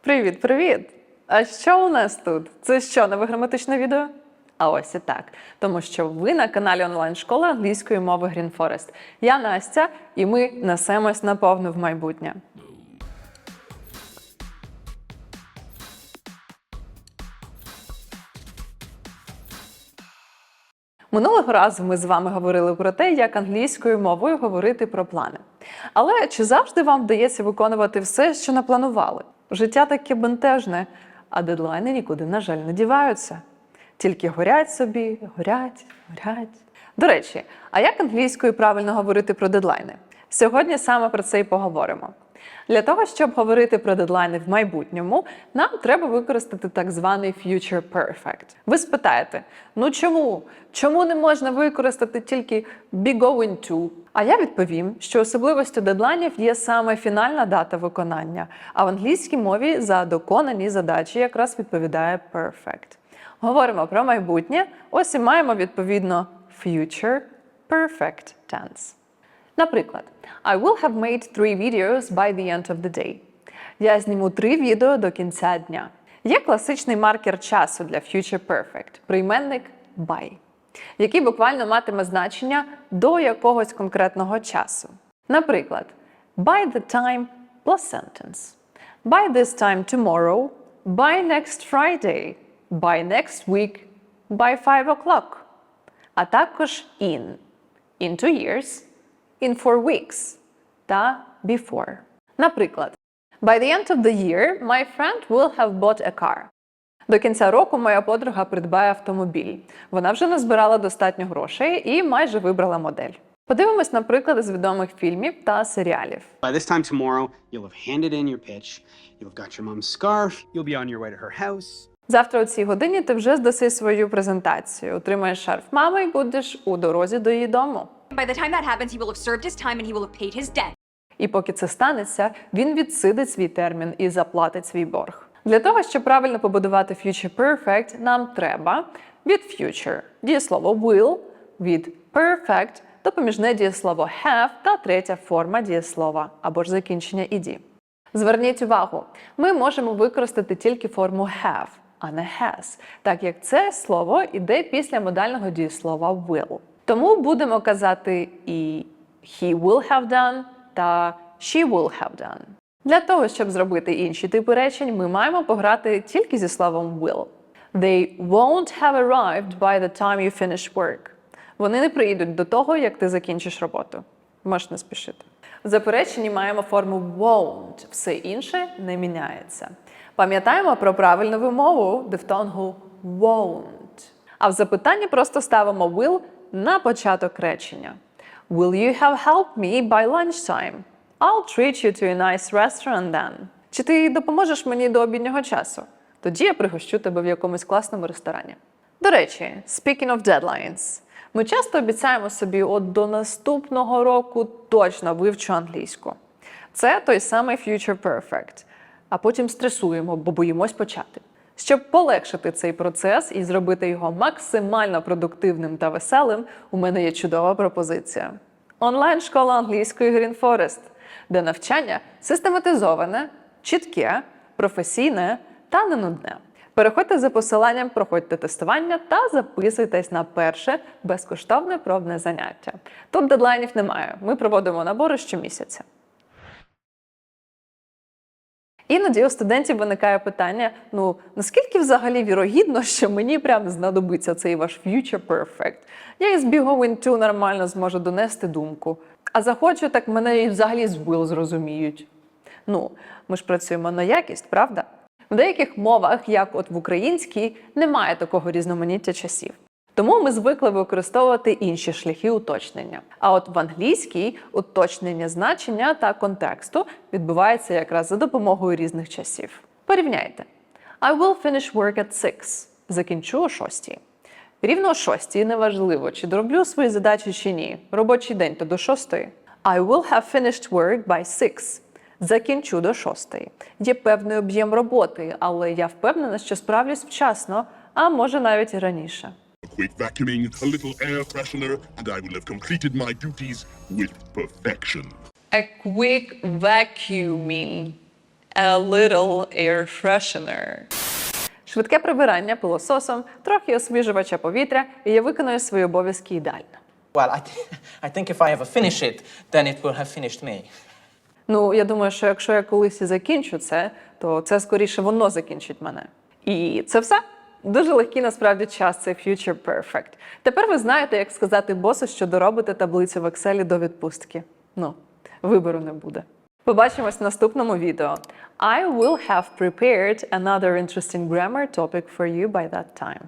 Привіт, привіт! А що у нас тут? Це що, нове граматичне відео? А ось і так. Тому що ви на каналі онлайн-школи англійської мови Green Forest. Я Настя, і ми несемось наповну в майбутнє. Минулого разу ми з вами говорили про те, як англійською мовою говорити про плани. Але чи завжди вам вдається виконувати все, що напланували? Життя таке бентежне, а дедлайни нікуди, на жаль, не діваються. Тільки горять собі, горять, горять. До речі, а як англійською правильно говорити про дедлайни? Сьогодні саме про це і поговоримо. Для того, щоб говорити про дедлайни в майбутньому, нам треба використати так званий Future Perfect. Ви спитаєте, ну чому? Чому не можна використати тільки be going to? А я відповім, що особливостю дедлайнів є саме фінальна дата виконання, а в англійській мові за доконані задачі якраз відповідає perfect. Говоримо про майбутнє, ось і маємо відповідно future perfect tense. Наприклад, I will have made three videos by the end of the day. Я зніму три відео до кінця дня. Є класичний маркер часу для Future Perfect прийменник by, який буквально матиме значення до якогось конкретного часу. Наприклад, by the time plus sentence. By this time tomorrow, by next Friday, by next week, by 5 o'clock. А також in. In two years, in four weeks та before. Наприклад, by the end of the year, my friend will have bought a car. До кінця року моя подруга придбає автомобіль. Вона вже назбирала достатньо грошей і майже вибрала модель. Подивимось на приклади з відомих фільмів та серіалів. By this time tomorrow, you'll have handed in your pitch, you'll have got your mom's scarf, you'll be on your way to her house. Завтра о цій годині ти вже здаси свою презентацію, отримаєш шарф мами і будеш у дорозі до її дому. By the time that happens, he will have served his time and he will have paid his debt. І поки це станеться, він відсидить свій термін і заплатить свій борг. Для того, щоб правильно побудувати Future Perfect, нам треба від future дієслово will, від perfect допоміжне дієслово have та третя форма дієслова або ж закінчення ed. Зверніть увагу, ми можемо використати тільки форму have, а не has, так як це слово іде після модального дієслова will. Тому будемо казати і he will have done та she will have done. Для того, щоб зробити інші типи речень, ми маємо пограти тільки зі словом will. They won't have arrived by the time you finish work. Вони не приїдуть до того, як ти закінчиш роботу. Можеш не спішити. В запереченні маємо форму won't, все інше не міняється. Пам'ятаємо про правильну вимову дифтонгу won't. А в запитанні просто ставимо will на початок речення. Will you have helped me by lunchtime? I'll treat you to a nice restaurant then. Чи ти допоможеш мені до обіднього часу? Тоді я пригощу тебе в якомусь класному ресторані. До речі, speaking of deadlines, ми часто обіцяємо собі, от до наступного року точно вивчу англійську. Це той самий Future Perfect. А потім стресуємо, бо боїмось почати. Щоб полегшити цей процес і зробити його максимально продуктивним та веселим, у мене є чудова пропозиція. Онлайн-школа англійської Green Forest, де навчання систематизоване, чітке, професійне та не нудне. Переходьте за посиланням, проходьте тестування та записуйтесь на перше безкоштовне пробне заняття. Тут дедлайнів немає. Ми проводимо набори щомісяця. Іноді у студентів виникає питання: ну наскільки взагалі вірогідно, що мені прям знадобиться цей ваш future perfect? Я із Going To нормально зможу донести думку. А захочу, так мене і взагалі з will зрозуміють. Ну, ми ж працюємо на якість, правда? В деяких мовах, як от в українській, немає такого різноманіття часів. Тому ми звикли використовувати інші шляхи уточнення. А от в англійській уточнення значення та контексту відбувається якраз за допомогою різних часів. Порівняйте: I will finish work at 6. Закінчу о 6. Рівно о 6 неважливо, чи дороблю свої задачі чи ні. Робочий день то до 6. I will have finished work by 6. Закінчу до 6. Є певний об'єм роботи, але я впевнена, що справлюсь вчасно, а може навіть і раніше. A quick vacuuming, a little air freshener, and I will have completed my duties with perfection. A quick vacuuming. a little air freshener. Швидке прибирання пилососом, трохи освіжувача повітря, і я виконую свої обов'язки ідеально. Well, I, th- I think if I ever finish it, then it will have finished me. Ну, я думаю, що якщо я колись і закінчу це, то це скоріше воно закінчить мене. І це все. Дуже легкий насправді час цей Future Perfect. Тепер ви знаєте, як сказати босу, що доробите таблицю в Excel до відпустки. Ну, вибору не буде. Побачимось в наступному відео. I will have prepared another interesting grammar topic for you by that time.